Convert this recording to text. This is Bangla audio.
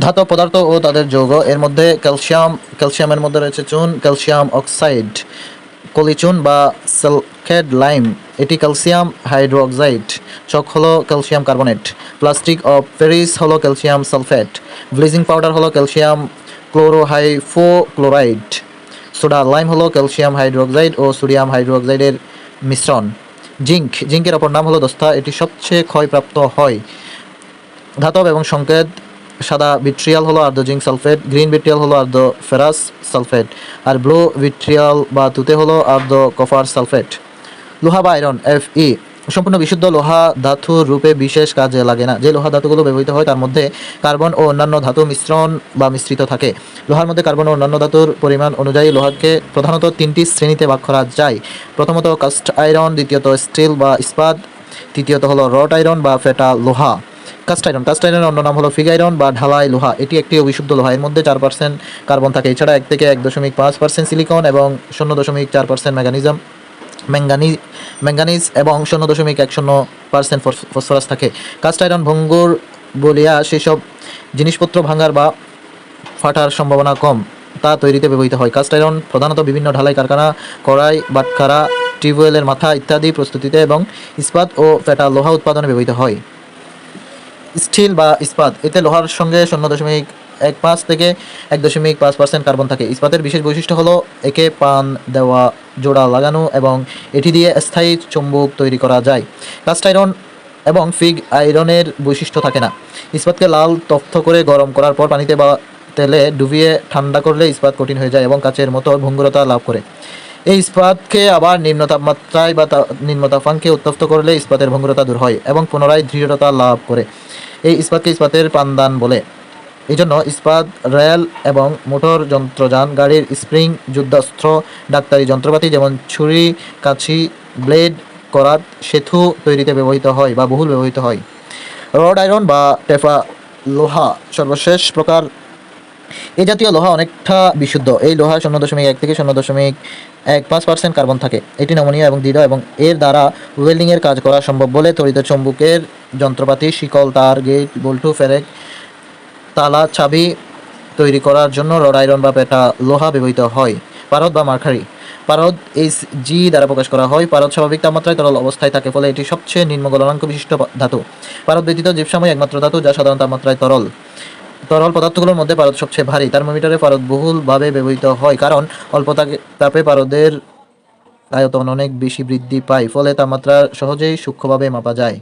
ধাতব পদার্থ ও তাদের যৌগ। এর মধ্যে ক্যালসিয়াম, ক্যালসিয়ামের মধ্যে রয়েছে চুন, ক্যালসিয়াম অক্সাইড, কলিচুন বা সালফেট লাইম। এটি ক্যালসিয়াম হাইড্রোক্সাইড, চক হলো calcium carbonate, plastic of Paris হলো ক্যালসিয়াম সালফেট, ব্লিচিং পাউডার হলো ক্যালসিয়াম ক্লোরোহাইফোক্লোরাইড, সোডা লাইম হলো ক্যালসিয়াম হাইড্রোক্সাইড ও সোডিয়াম হাইড্রোক্সাইডের মিশ্রণ। জিঙ্ক জিঙ্কের অপর নাম হলো দস্তা। এটি সবচেয়ে ক্ষয়প্রাপ্ত হয়। ধাতব এবং সংকেত সাদা ভিট্রিয়াল হলো আর্দ্র জিঙ্ক সালফেট গ্রিন ভিট্রিয়াল হলো আর্দ্র ফেরাস সালফেট, আর ব্লু ভিট্রিয়াল বা তুতে হলো আর্দ্র কফার সালফেট। লোহা বা আয়রন এফ ই সম্পূর্ণ বিশুদ্ধ লোহা ধাতুর রূপে বিশেষ কাজে লাগে না। যে লোহা ধাতুগুলো ব্যবহৃত হয় তার মধ্যে কার্বন ও অন্যান্য ধাতু মিশ্রণ বা মিশ্রিত থাকে। লোহার মধ্যে কার্বন ও অন্যান্য ধাতুর পরিমাণ অনুযায়ী লোহাকে প্রধানত তিনটি শ্রেণীতে ভাগ করা যায়। প্রথমত কাস্ট আয়রন দ্বিতীয়ত স্টিল বা ইস্পাত, তৃতীয়ত হলো রড আয়রন বা ফেটা লোহা। কাস্ট আয়রন কাস্ট আয়রনের অন্য নাম হলো ফিগ আয়রন বা ঢালাই লোহা। এটি একটি অবিশুদ্ধ লোহা। এর মধ্যে চার পার্সেন্ট কার্বন থাকে। এছাড়া এক থেকে এক দশমিক পাঁচ পার্সেন্ট সিলিকন এবং শূন্য দশমিক চার পার্সেন্ট ম্যাগানিজম ম্যাঙ্গানি, ম্যাঙ্গানিজ এবং শূন্য দশমিক এক শূন্য পার্সেন্ট ফসফরাস থাকে। কাস্ট আয়রন ভঙ্গুর বলিয়া সেসব জিনিসপত্র ভাঙার বা ফাটার সম্ভাবনা কম। তা তৈরিতে ব্যবহৃত হয়। কাস্ট আয়রন প্রধানত বিভিন্ন ঢালাই কারখানা, কড়াই, বাটখারা, টিউবওয়েলের মাথা ইত্যাদি প্রস্তুতিতে এবং ইস্পাত ও ফেটা লোহা উৎপাদনে ব্যবহৃত হয়। স্টিল বা ইস্পাত, এতে লোহার সঙ্গে শূন্য দশমিক এক পাঁচ থেকে এক দশমিক পাঁচ পার্সেন্ট কার্বন থাকে। ইস্পাতের বিশেষ বৈশিষ্ট্য হলো একে পান দেওয়া, জোড়া লাগানো এবং এটি দিয়ে স্থায়ী চুম্বক তৈরি করা যায়। কাস্ট আয়রন এবং ফিগ আয়রনের বৈশিষ্ট্য থাকে না। ইস্পাতকে লাল তথ্য করে গরম করার পর পানিতে বা তেলে ডুবিয়ে ঠান্ডা করলে ইস্পাত কঠিন হয়ে যায় এবং কাচের মতো ভঙ্গুরতা লাভ করে। এই ইস্পাতকে আবার নিম্ন তাপমাত্রায় বা নিম্ন তাপাঙ্কে উত্তপ্ত করলে ইস্পাতের ভঙ্গুরতা দূর হয় এবং পুনরায় দৃঢ়তা লাভ করে। এই ইস্পাতকে ইস্পাতের পানদান বলে। এই জন্য ইস্পাত, রেল এবং মোটর যন্ত্রযান গাড়ির স্প্রিং, যুদ্ধাস্ত্র, ডাক্তারি যন্ত্রপাতি যেমন ছুরি কাছি ব্লেড, করাত, সেতু তৈরিতে ব্যবহৃত হয় বা বহুল ব্যবহৃত হয়। রড আয়রন বা টেফা লোহা সর্বশেষ প্রকার। এই জাতীয় লোহা অনেকটা বিশুদ্ধ। এই লোহা শূন্য দশমিক এক থেকে শূন্য দশমিক এক পাঁচ পার্সেন্ট কার্বন থাকে। এটি নমনীয় এবং দৃঢ় এবং এর দ্বারা ওয়েল্ডিংয়ের কাজ করা সম্ভব বলে তড়িৎ চম্বুকের যন্ত্রপাতি, শিকল, তার, গেট, বল্টু, ফেরেক, তালা, চাবি তৈরি করার জন্য রড, আয়রন বা পেটা লোহা ব্যবহৃত হয়। পারদ বা মার্কারি। পারদ এইচ জি দ্বারা প্রকাশ করা হয়। পারদ স্বাভাবিক তাপমাত্রায় তরল অবস্থায় থাকে, ফলে এটি সবচেয়ে নিম্ন গলনাঙ্ক বিশিষ্ট ধাতু। পারদ ব্যতীত জীবসাময় একমাত্র ধাতু যা সাধারণ তাপমাত্রায় তরল। তরল পদার্থগুলোর মধ্যে পারদ সবচেয়ে ভারী। থার্মোমিটারে পারদ বহুলভাবে ব্যবহৃত হয়, কারণ অল্প তাপে পারদের আয়তন অনেক বেশি বৃদ্ধি পায়, ফলে তাপমাত্রা সহজেই সূক্ষ্মভাবে মাপা যায়।